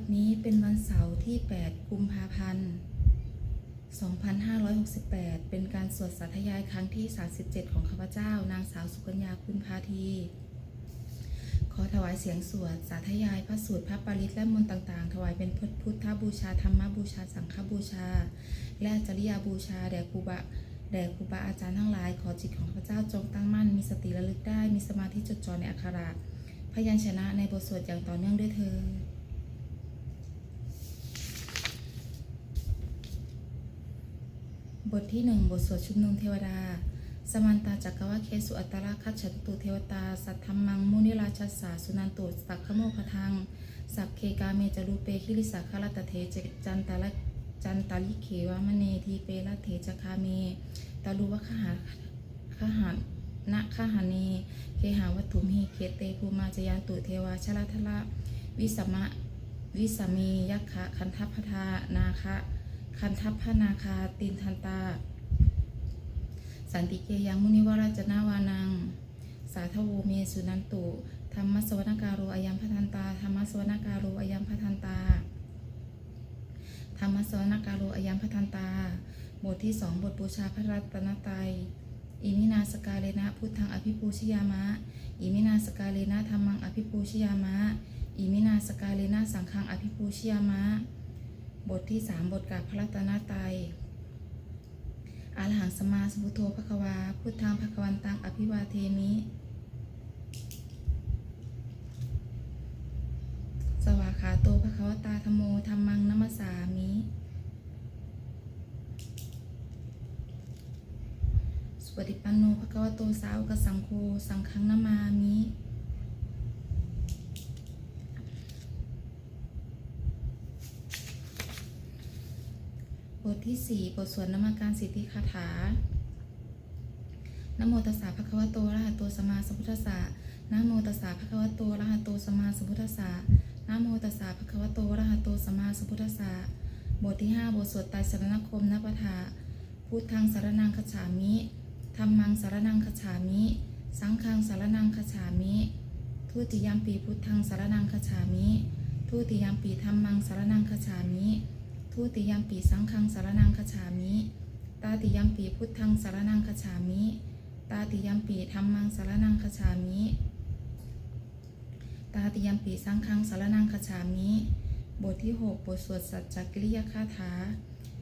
บัดนี้เป็นวันเสาร์ที่ 8 กุมภาพันธ์ 2568 เป็นการสวดสาธยายครั้งที่ 37 ของข้าพเจ้า นางสาวสุกัญญาคุณพาที ขอถวายเสียงสวดสาธยายพระสูตรพระปริตและมนต์ต่าง ๆ ถวายเป็นพุทธบูชาธรรมบูชาสังฆบูชา และจริยาบูชาแด่ครูบาแด่ครูบาอาจารย์ทั้งหลาย ขอจิตของข้าพเจ้าจงตั้งมั่น มีสติระลึกได้ มีสมาธิจดจ่อในอักขระ พยัญชนะในบทสวดอย่างต่อเนื่องด้วยเธอ บทที่หนึ่งบทสวดชุมนุมเทวดา สมันตาจักรวะเคสุอัตตราคัจฉตุเทวตา สัทธรรมังมุนิราชสสาสุนันตุสักขโมคทัง สัพเคกาเมจรูเปคิริสาคารตเทเจจันตาลจันตาลิเขวามเนทีเปละเทจคาเมตาลุวะขหาขหานะขหาเนเคหาวัตถุมหิเคเตภูมาจยันตุเทวาชลาทละ วิสมะ วิสามียักขะคันทัพพทานาคะ คันทัพพนาคาตินทันตา สันติเกยังมุนิวราจนาวานัง สาทโวเมสุนันตุธรรมสวนการโรอายัมพทันตาธรรมสวนการโรอายัมพทันตาธรรมสวนการโรอายัมพทันตา บทที่สองบทบูชาพระรัตนตรัยอิมินาสกาเลนะพุทธังอภิปูชยามะ อิมินาสกาเลนะธรรมังอภิปูชยามะ อิมินาสกาเลนะสังฆังอภิปูชยามะ บทที่สามบทกับพระรัตนตรัยอาลหังสมาสมุทโธภควา พุทธังภควันตังอภิวาเทมิ สวาขาโตภควตาธโมธรรมังนัมสามิสวติปันโนภควโตสาวกสังโฆสังฆังนามามิ บ ทที่ 4 บทสวดนมัการสิทธิคาถานโมตัสสะภะคะวะโตอะระหะโตสัมมาสัมพุทธัสสะนโมตัสสะภะคะวะโตอะระหะโตสัมมาสัมพุทธัสสะนโมตัสสะภะคะวะโตอะระหะโตสัมมาสัมพุทธัสสะบทที่ 5 บทสวดไตรสรณคมนปทาพุทธังสารนังคฉามิธรรมังสารนังคฉามิ สังฆังสารนังคฉามิทุติยมปีพุทธังสารนังคฉามิทุติยมปีธรรมังสารนังคฉามิ ทุติยมปีสังฆังสารนังคฉามิ ตาติยมปีพุทธังสารนังคฉามิ ตาติยมปีธรรมังสารนังคฉามิ ตาติยมปีสังฆังสารนังคฉามิ บทที่ 6 บทสวดสัจจกิริยคาถา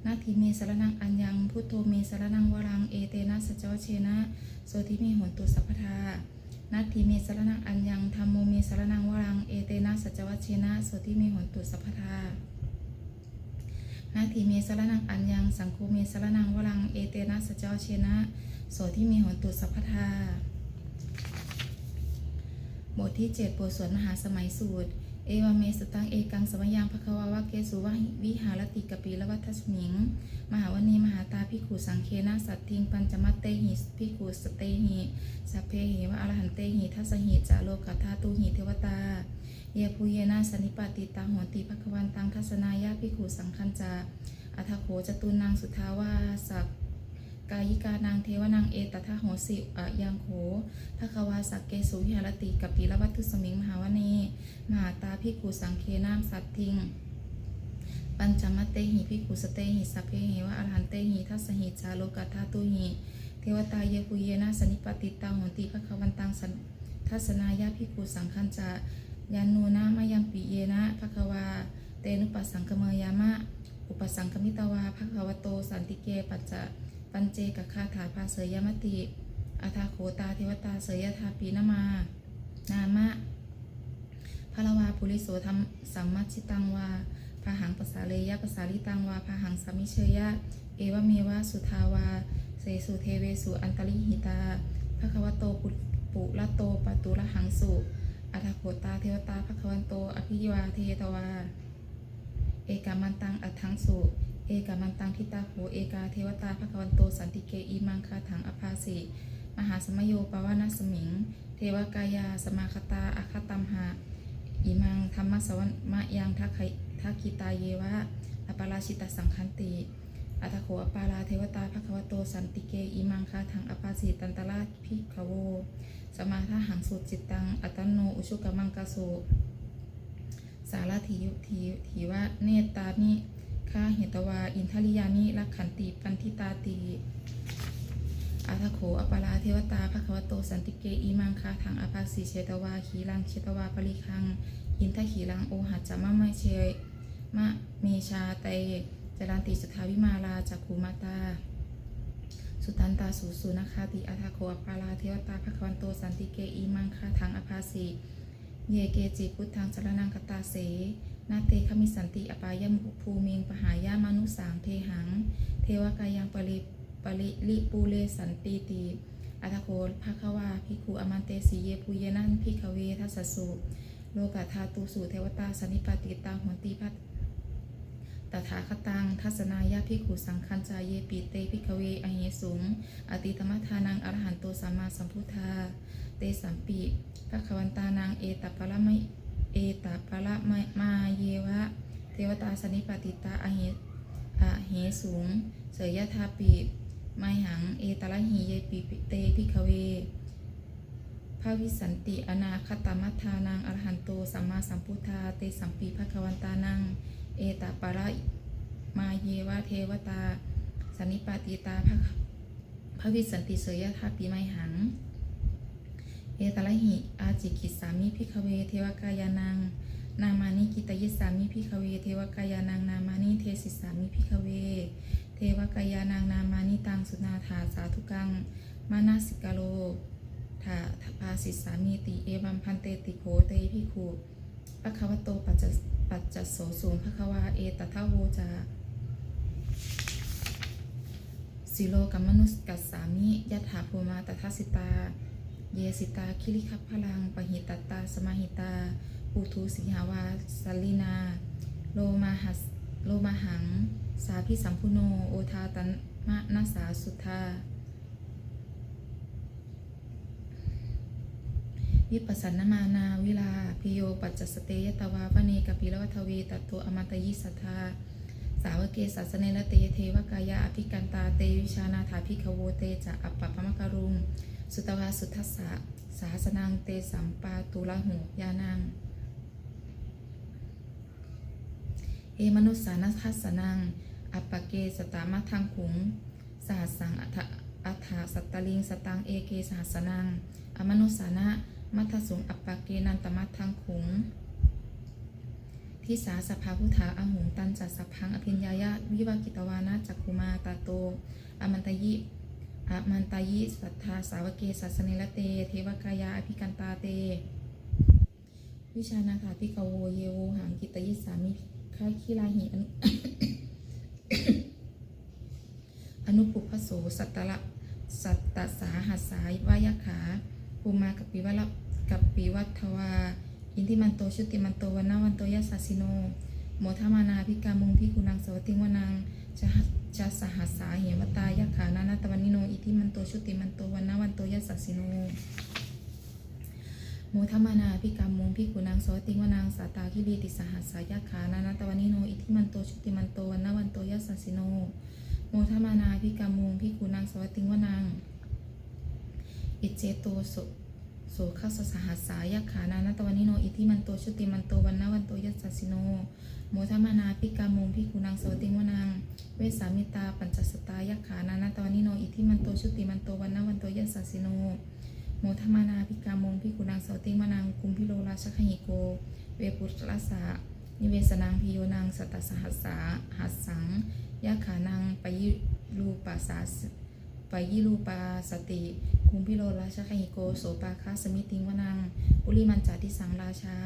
นาทีเมสารนังอัญญัง พุทโธเมสารนังวรัง เอเตนะสัจวเชนะ โสทิเมหนตุสัพพทานาทีเมสารนังอัญญังธรรมโมเมสารนังวรัง เอเตนะสัจวเชนะ โสทิเมหนตุสัพพทา นาทีเมสารนังอัญญังสังโฆเมสารนังวรังเอเตนะสจเชนะโสที่มีหนตุสัพพทาบทที่ 7 บทสวดมหาสมัยสูตร เอวเมสตังเอกังสมยังภควาวะเกสุวะวิหารติกปีละวัฏสมิง มหาวณีมหาตาพิขูสังเคนะสัตทิงปัญจมัตเตหิพิขูสเตหิสัพเพหิวะอรหันเตหิทัสหิจาโลกัทาตุหิเทวตา ยภูเยนะสนิปาติตาหัวติภควันตังทัศนายาภิกขุสังคัญจาอัทโขจตุนางสุทาวาสักกายิกานางเทวนางเอตทะโหสิอะยังโขภควาสักเกสุวิหารติกับปีละวัตถุสมิงมหาวเนมหาตาภิกขุสังเคนามสัตทิง ปัญจมเตหิภิกขุสเตหิสัพเพหิวะอรหันเตหิทัสหิจาโลกัทาตุหิ เทวตาเยภูเยนะสนิปติตาหัวติภควันตังสันทัศนายาภิกขุสังคัญจา ยานูนะมายัมปิเยนะภควา เตนุปัสสังกเมยามะ อุปสังกมิตวาภควโตสันติเกปัจจะปัญเจกคาถาภาเสยมติอาทาโขตาเทวตาเสยทาปีนามา นามะพลวาปุริโสธรรมสัมมัชิตังวาพาหังภาษาเลยะภาษาลิตังวาพาหังสามิเชยะ เอวเมวะสุทาวา เสสุเทเวสุอันตริหิตาภควโตปุปุละโตปตุระหังสุ อัฏฐโขตาเทวตาภควันโต อภิวาเทตวา เอกามันตังอัฏฐังสุ เอกามันตังทิตาโหเอกาเทวตาภควันโต สันติเกอีมังคาถังอภาสิมหาสมโยปวานาสมิง เทวกายา สมาคตาอาคตัมหาอิมังธรรมสวรมะยังทักขทักขิตาเยวะอปาราชิตสังคันติ อัตโขอปาราเทวตาภควโต สันติเกอีมังคาถังอภาสิตันตราภิกขโว สมาทาหังสุจิตตัง อัตโน อุชุกมังกาสุสารถียุทีถีว่าเนตตานิข้าเหตวา อินทริยานิลักขันติปันทิตาตีอาทโขอปาราเทวตาภควโตสันติเกอีมังคาทางอภาสีเชตวาขีลังเชตวาปริคัง อินทขีลังโอหัจจามะมเชยมะเมชาเตจรันติสทาวิมาลาจักคูมาตา สุตันตาสูสุนาคาติอาทาโคอปาลาเทวตาภควันโตสันติเกอีมังคาทางอภาสีเยเกจิพุทธังสรนังกตาเส นาเตขมิสันติอปายมุภูมิงปหายามนุสางเทหัง เทวกายังปริปริลิปูเลสันติติอัตโคภะคะวาภิกขุอมันเตสีเยปุเยนันพิกเวทัสสุ โลกาธาตุสุเทวตาสันนิปติตาหวนติพัต ตถาคตัง ทัศนายาภิขุสังคัญจายเยปิเตภิกเวอเหสุง อติธรรมทานังอรหันโตสัมมาสัมพุทธา เตสัมปิภควันตานังเอตปะละไมเอตปะละไมมาเยวะ เทวตาสนิปติตาอเหอเหสูงเสยยะทาปิไมหัง เอตละหีเยปิเตภิกเวพระวิสันติอนาคตมัทานังอรหันโตสัมมาสัมพุทธา เตสัมปีภควันตานัง เอตปาระมาเยวะเทวตาสันนิปาติตาภคพระวิสันติเสยยะทาปีไมหัง เอตละหิ อาจิกิสามิพิกเวเทวกายานัง นามานิกิตยิสามิพิกเวเทวกายานัง นามานิเทสิสามิพิกเว เทวกายานัง นามานิตังสุนาถาสาธุกัง มานาสิกาโลถาทภาสิสามีติ เอวัมพันเตติโคเตพิคูปะคะวะโตปัจจ ปัจจโสสูงภคะวาเอตทะโวจาสิโลกัมมนุสกัสสามิยัตถาภูมาตทัสิตา เยสิตาคิริคัพพลังปหิตตาสมาหิตาปูทูสิหาวาสลินา โลมาหัสโลมาหัง สาพิสัมพุโน โอทาตันมะนาสาสุธา วิปัสสนามานาวิลาพิโยปัจจสเตยตวาปเนกปิลวัทเวตัตโตอมตยิสัทธาสาวเกสัสเนลเตเทวกายาอภิกันตาเตวิชานาถาภิขโวเตจะอัปปะพมกรุงสุตวาสุทัสสะสาสนังเตสัมปาตุละหุยานังเอมนุสานัทัสสนัง อัปปะเกสตามาทังขุงสหัสสังอัฏฐอัฐาสัตตลิงสตังเอเกสหัสนัง อมนุสานะ มัทสุงอัปปะเกนันตมัททังขุงทิสาสภาพุทธาอหุงตันจัสสพังอภิญญายะวิวากิตวานะจักคุมาตาโตอมันตยิอมันตยิสัทธาสาวเกสัสเนละเต เทวกายาอภิกันตาเต วิชานาถาพิกโวเยโวหังกิตยิสามิคาคิลาหิอนุอนุปุพโสสัตตะสัตตสาหัสสายวายขา ภูมากับปิวะลกับปิวัตทวา อินทิมันโตชุติมันโตวันนาวันโตยัสสสิโนโมทมานาพิกามุงพิกุนังสวัติงวนังจะจะสหัสสาเหมตายขานานาตวันนิโนอิทิมันโตชุติมันโตวันนาวันโตยัสสสิโนโมทมานาพิกามุงพิกุนังสวัติงวนังสาตาคิรีติสหัสสายขานานาตวันนิโนอิทิมันโตชุติมันโตวันนาวันโตยัสสสิโนโมทมานาพิกามุงพิกุนังสวัติงวนัง อิเจโตโสโสขัสสหัสสายขานานาตวันนิโน อิทิมันโตชุติมันโตวันนาวันโตยัสสสิโน โมทมานาพิกามุงพิกุนังสวติวนัง เวสามิตาปัญจสตายขานานาตวันนิโน อิทิมันโตชุติมันโตวันนาวันโตยัสสสิโน โมทมานาพิกามงพิกุนังสวติวนังกุมพิโลราชคหิโก เวปุตรสะนิเวสนังพิโยนังสตตสหัสสาหัสสังยะขานังปยิรูปัสสา สปยิรูปาสติคุมพิโลราชคหิโกโสปาคาสมิติงวนังปุริมันจาติสังราชา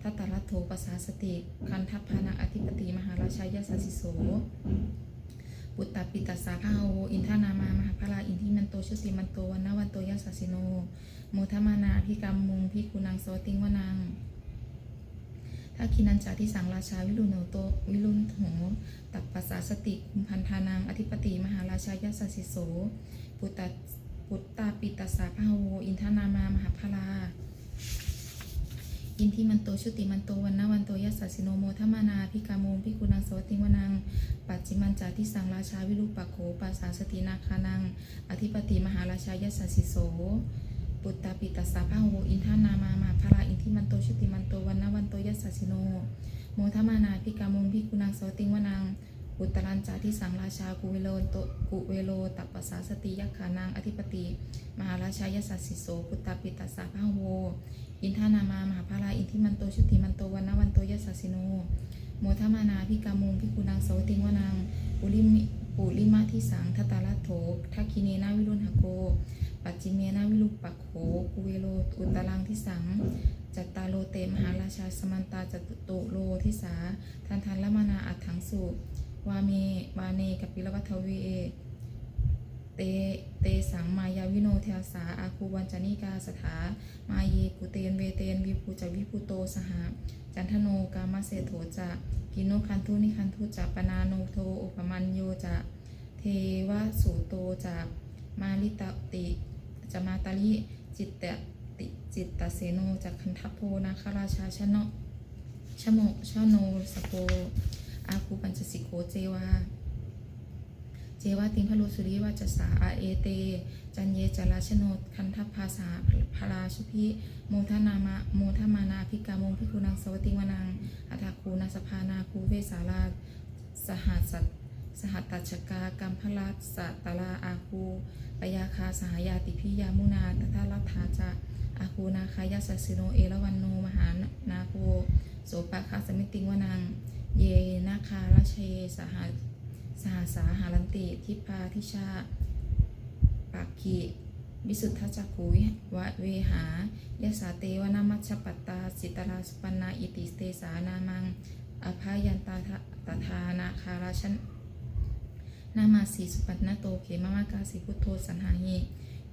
ทัตตรัตโถปัสสาสติ คันทัพพานังอธิปติมหาราชายาสสิโสปุตตปิตัสสาพาโวอินทานามามหาพลาอินทิมันโตชุติมันโตวันนาวันโตยัสสสิโนโมทมานาพิกรรมมุงพิกุนังโสติงวนังถ้าคินันจาที่สังราชาวิรุณโนโตวิรุณโหาสติคุมพันธานังอธิปติมหาราชายาสสิโสปุตตปุตตาปิตัสสาพาโวอินทานามามหาพลาอินทิมันโตชุติมันโตวันนาวันโตยัสสสิโนโมทมานาพิกามงพิกุนังโสติวนัง ปัจจิมันจาที่สังราชาวิรุปะโขปัสสาสตินาคานัง อธิปติมหาราชายสสสิโสปุตตาปิตัสสะพะโวอินทานามามาภราอินทิมันโตชุติมันโตวันนะวันโตยัสสะสิโนโมทมานาพิกามุงพิกุนังสวติวนัง อุตรัญจาทิสังราชากุเวโลโตกุเวโลตัปปสาสติยักขานางอธิปติ มหาราชายสัสสิโสพุตตาปิตัสสะพะโว อินทานามามหาภาราอินทิมันโตชุติมันโตวันนวันโตยัสสิโนโมทมานาพิกามุงพิกุนังสวติงวนังปุริมิปุริมาทิสังทตาลโถทักคิเนนาวิรุณหโก ปัจจิเมนาวิลุปปักโขกุเวโลอุตรังทิสังจัตตาโลเตมหาราชาสมันตาจตุโตโลทิสาทันทันละมานาอัฏฐังสุ วาเมวาเนกับปิลวัทเวเต เตสังมายาวิโนเทสาอาคูวันจานิกาสถา มาเยกุเตนเวเตนวิภูจวิภูโตสหจันทโนกามาเสโถจะกินโนคันทุนิคันทุจะปนาโนโทอุปมัญโยจะเทวสุโตจะมาลิตติจะมาตาลิจิตตติจิตตเสโนจะคันทัพโพนาคราชาชนะชโมชโนสโป อาคูปัญจสิโกเจวาเจวาติงพะโลสุริวาจัสสาอาเอเต จันเยจราชโนคันทัพภาษาพราชุพิโมทนามะโมทมานาพิกามงพิกุนังสวัติวนังอัฏฐคูนาสภานาคูเวสาราสหัสสัตสหัตตัชกากัมพลาสตลาอาคูปยาคาสหายาติพิยามุนาตถาลัทธาจะอาคูนาคายาสสสิโนเอราวันโนมหานาโคโสปะคาสมิติวนัง เยนาคาราเชสหาสหสาหารันติทิพาทิชาปักขีวิสุทธจักขุยวะเวหายาสาเตวนามัชปัตตาสิตราสุปันนาอิติสเตสานามังอภายันตาตานาคาราชนนามาสีสุปันนโตเขมามากาสิพุทโธสันหาหิ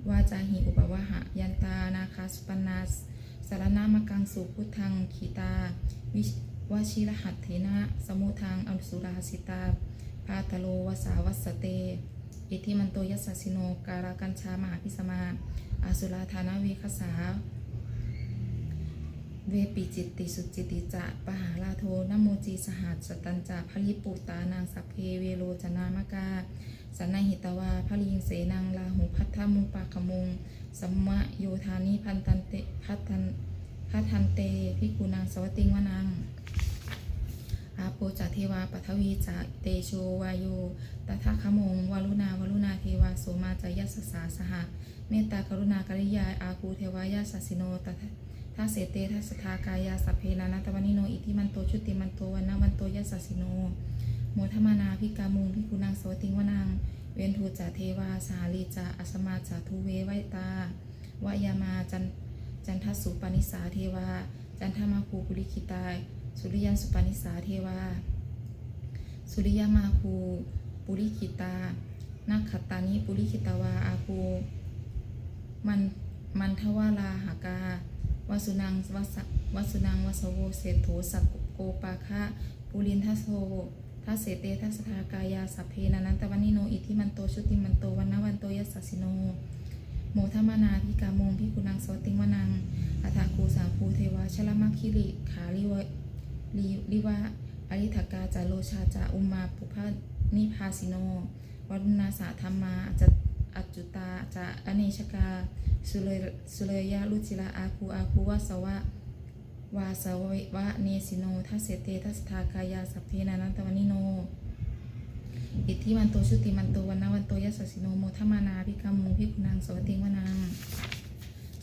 วาจาหิอุปวะหะยันตานาคาสุปันนาสสารนามกังสุพุทธังขีตาวิ วชิรหัตเถนะสมุทังอนุสุราสิตาพาตโลวสาวัสเต อิทิมันโตยัสสสิโนการากัญชามหาพิสมาอาสุราธานาเวคสา เวปิจิตติสุจิติจะปหาลาโทนโมจีสหัสสตันจะพลิปุตานางสัพเพเวโรจนามกาสันนหิตวาพลิงเสนังลาหุพัทธมุปาคมงสัมมะโยธานิพันตันเตพัทันพัทันเตพิกุนางสวัติงวนัง อาโปจาเทวาปัทวีจาเตโชวายโยตถาคมงวารุณาวารุณาเทวาโสมาจายัสสาสหะเมตตากรุณากริยาอาคูเทวายาสัสิโนตถาทัสเสเตทัสทากายาสัพเพนานาตวานิโนอิทิมันโตชุติมันโตวันนาวันโตยัสสิโนโมทมานาพิกามุงพิกุนางโสติงวนังเวนทูจาเทวาสาลีจาอสมาจาทุเวไวตาวายามาจันจันทสุปนิสาเทวา จันทมาภูปุริคิตาย สุริยันสุปนิสาเทวา สุริยมาคูปุริคิตานักขตานิปุริคิตาวาอาคูมันมันทวาลาหากาวสุนังวสวสุนังวสโวเศรษโถสักโกปาคะปุรินทัสโสทัสเสเตทัสทากายาสัพเพนันตวันนิโนอิทิมันโตชุติมันโตวันนวันโตยัสสิโนโมทมานาพิกามงพิกุนังสวติงวนังอัฏฐาคูสาภูเทวาชลมัคคิริขาลิว ลิลิวะอริธกาจาโลชาจาอุมาปุพานิพาสิโนวัรุณาสาธรรมาจัตอัจจุตาจะอเนชกาสุเลยสุเลยะลุจิลาอาคูอาคูวาสวะวาสวะวะเนสิโนทัสเสเตทัสทากายาสัพเพนานันตวานิโน อิทธิมันโตชุติมันโตวันนาวันโตยัสสสิโนโมทมานาพิกามุงพิกุนังสวัติวนัง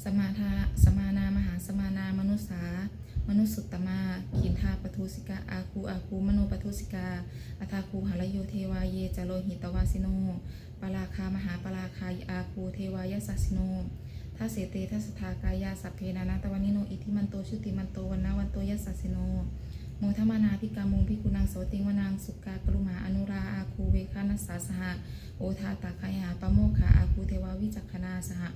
สมาทาสมานามหาสมานามนุษสา มนุสสุตตมาขินทาปทุสิกาอาคูอาคูมโนปทุสิกาอัทาคูหารโยเทวาเยจโลหิตวาสิโนปราคามหาปราคายอาคูเทวายสัสิโนทัสเสเตทัสสทากายาสัพเพนานาตวานิโนอิทิมันโตชุติมันโตวันนาวันโตยัสสสิโนโมทมานาพิกามุงพิกุนังโสติงวนังสุกากรุมาอนุราอาคูเวคานัสสาสหะโอทาตาคายหาปโมคขาอาคูเทวาวิจักขณาสหะ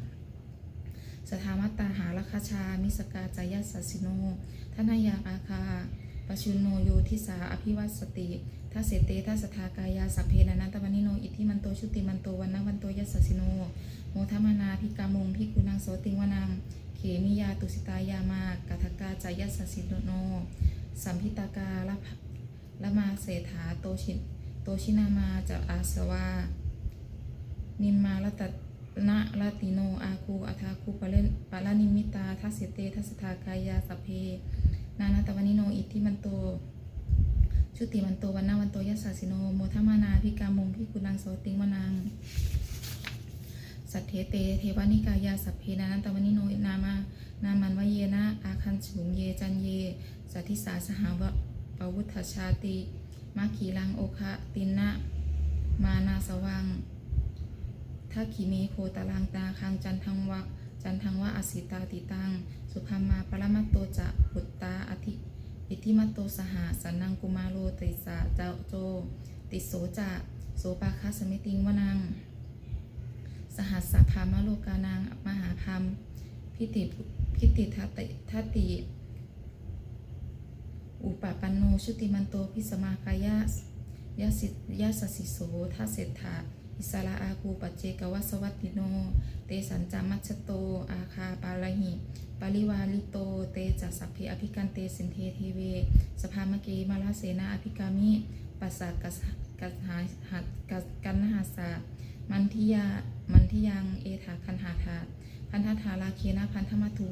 สถามัตตาหาลคาชา มิสกาจายัสสสิโนทนายาอาคาปชุนโนโยทิสา อภิวัตสติทัสเสเตทัสสทากายาสัพเพนานันตวานิโน อิทิมันโต ชุติมันโตวันนวันโตยัสสิโน โมทมานาพิกามงพิกุนังโสติงวนัง เขมิยาตุสิตายามากาทกาจายัสสิโน สัมพิตากาละละมาเศรษฐาโตชิโตชินามาจะอาสวานิมมาลตัต นะลาติโน อาคูอัทาคูปะเลนปะลานิมิตาทัสเสเตทัสสทากายาสเพ นานาตวนิโน อิทธิมันโต ชุติมันโตวันนาวันโตยัสสาสิโน โมทมานาพิกามุงพิกุนังโสติงวนัง สัทเทเต เทวานิกายาสเพ นานันตวนิโน นามา นามันวเยนะ อาคันฉุงเยจันเย สัทธิสาสหาวะปวุฒชาติมาขีลังโอคะตินนะมานาสวัง ทักขีเมโคตาลังตาคังจันทังวะจันทังวะอสิตาติตัง สุภามาปรมัตโตจะบุตตาอธิอิทิมัตโตสหาสันนังกุมาโรติสาเจ้าโจ ติโสจะโสปาคาสมิติงวนัง สหัสสะพามโลกานางมหาพามพิติพิติทัตติทัติอุปปันโนชุติมันโตพิสมากายะยาสิยาสสิโสทัเศรษฐา อิสระอาคูปัจเจกวัสวัตติโน เตสัญจามัชโต อาคาปาลหิปริวาลิโต เตจัสสัพเพอภิกันเตสินเทเทเว สภามเกมาลาเสนาอภิกามิปัสสะกัสกัสหาหัดกัสกันนหาสามันทิยา มันทิยัง เอถาคันหาธาพันธธาราเคนะพันธมัทู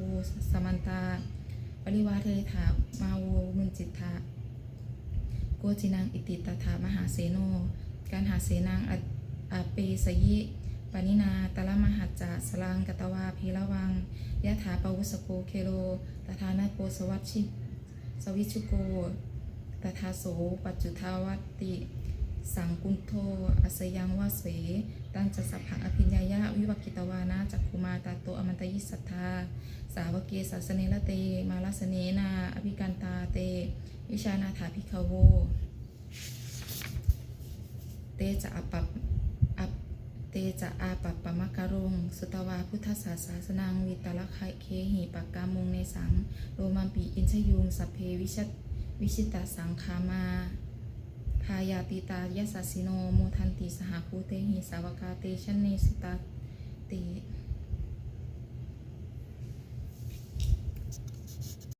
สมันตา ปริวาเทถามาโวมุนจิตถาโกจินังอิติตถามหาเสโน การหาเสนัง อาเปสยิปานินาตะละมหัจจะสลังกตวาพีละวังยะถาปวุสโกเคโลตถานาโกสวัชชิสวิชุโกตถาโสปัจจุทาวัติ สังกุณโทอัสยังวาเสตันจะสัพพังอภิญญายะวิวักิตวานาจักคุมาตาโตอมันตยิสัทธา สาวกเกสาสเนละเต มาลาสเนนา อภิกันตาเต วิชานาถาภิกขโว เตจะอปัป เตจะอาปัปปมะกะรงสุตวาพุทธศาสาสนังวิตาละเคหิปักกามุงในสังโรมัมปีอินชยุงสัพเพวิชตวิชิตสังคามาพายาติตายสสสิโนโมทันติสหภูเตหิสาวกาเตชนเนสุตาติ